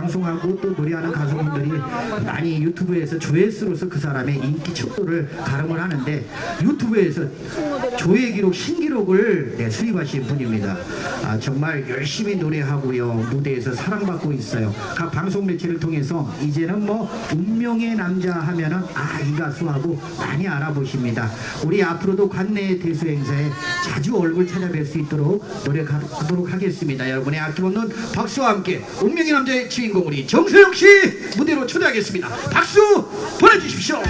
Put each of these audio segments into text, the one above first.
방송하고 또 노래하는 가수분들이 많이 유튜브에서 조회수로서 그 사람의 인기 척도를 가름을 하는데 유튜브에서 조회 기록 신기록을 네, 수립하신 분입니다. 아, 정말 열심히 노래하고요 무대에서 사랑받고 있어요. 각 방송 매체를 통해서 이제는 뭐 운명의 남자 하면은 아 이 가수하고 많이 알아보십니다. 우리 앞으로도 관내 대수 행사에 자주 얼굴 찾아뵐 수 있도록 노력하도록 하겠습니다. 여러분의 아낌없는 박수와 함께 운명의 남자의 주인 공 우리 정세영 씨 무대로 초대하겠습니다. 박수 보내주십시오.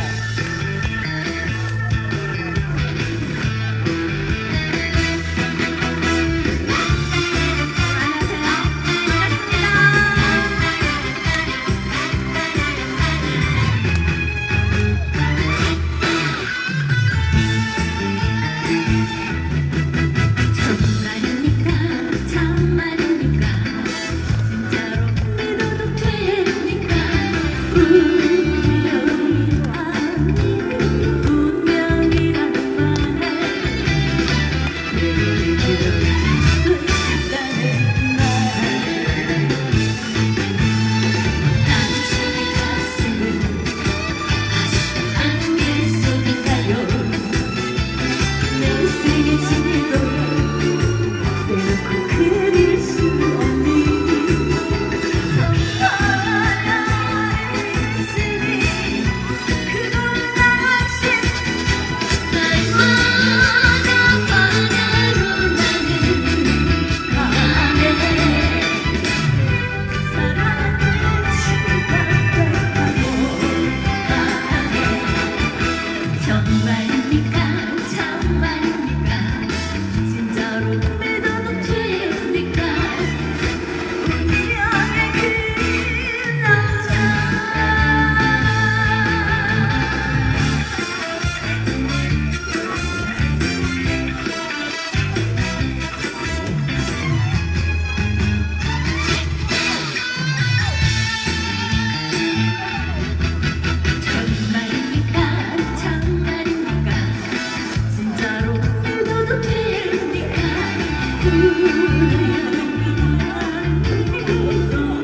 가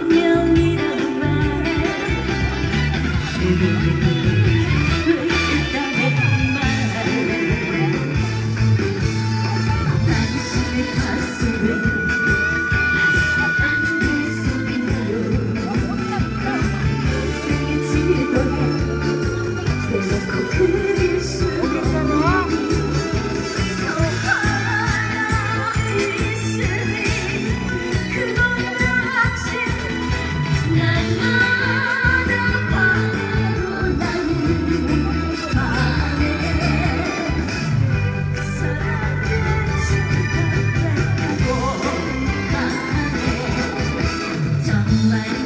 운명이라는 말 어. 정말